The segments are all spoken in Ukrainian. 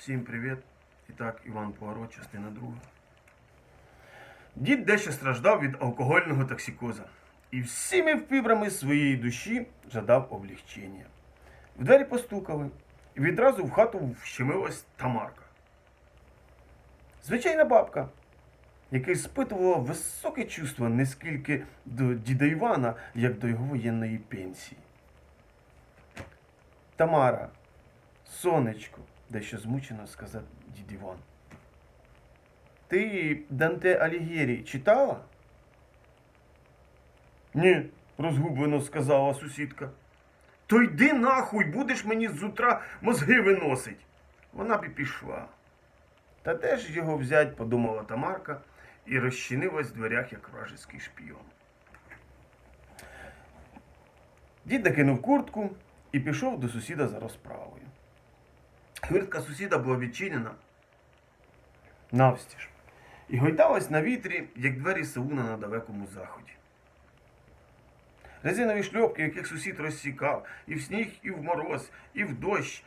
Всім привіт. І так, Іван Пуаро, частина друга. Дід дещо страждав від алкогольного токсикоза і всіми фібрами своєї душі жадав облегчення. В двері постукали, і відразу в хату вщемилась Тамарка. Звичайна бабка, яка спитувала високе чувство не скільки до діда Івана, як до його воєнної пенсії. Тамара, сонечко, дещо змучено сказав дід Іван. Ти Данте Алігєрі читала? Ні, розгублено сказала сусідка. То йди нахуй, будеш мені з утра мозги виносить. Вона б і пішла. Та де ж його взять, подумала Тамарка і розчинилась в дверях, як вражеський шпіон. Дід накинув куртку і пішов до сусіда за розправою. Хвіртка сусіда була відчинена навстіж і гойдалась на вітрі, як двері сауна на далекому заході. Резинові шльопки, яких сусід розсікав, і в сніг, і в мороз, і в дощ,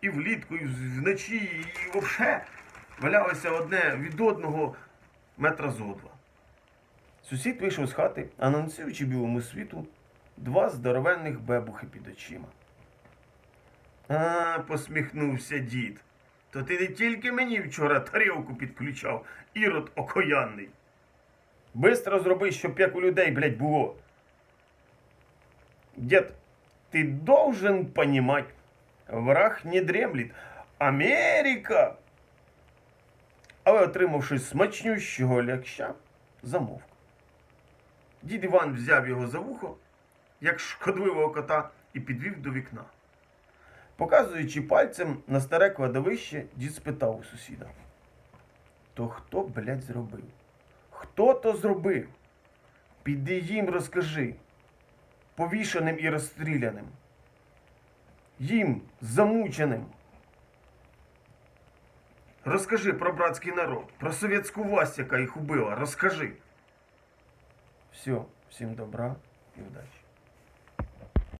і влітку, і вночі, і взагалі валялися одне від одного метра зо два. Сусід вийшов з хати, анонсуючи білому світу два здоровенних бебухи під очима. А, посміхнувся дід. То ти не тільки мені вчора тарілку підключав, ірод окоянний. Бистро зроби, щоб як у людей, блядь, було. Дед, ты должен понимать, враг не дремлет. Америка! Але, отримавши смачнющого лякща, замовк. Дід Іван взяв його за вухо, як шкодливого кота, і підвів до вікна. Показуючи пальцем на старе кладовище, дід спитав у сусіда. То хто, блядь, зробив? Хто то зробив? Піди їм розкажи повішеним і розстріляним. Їм замученим. Розкажи про братський народ, про совєтську власть, яка їх убила. Розкажи. Все, всім добра і удачі.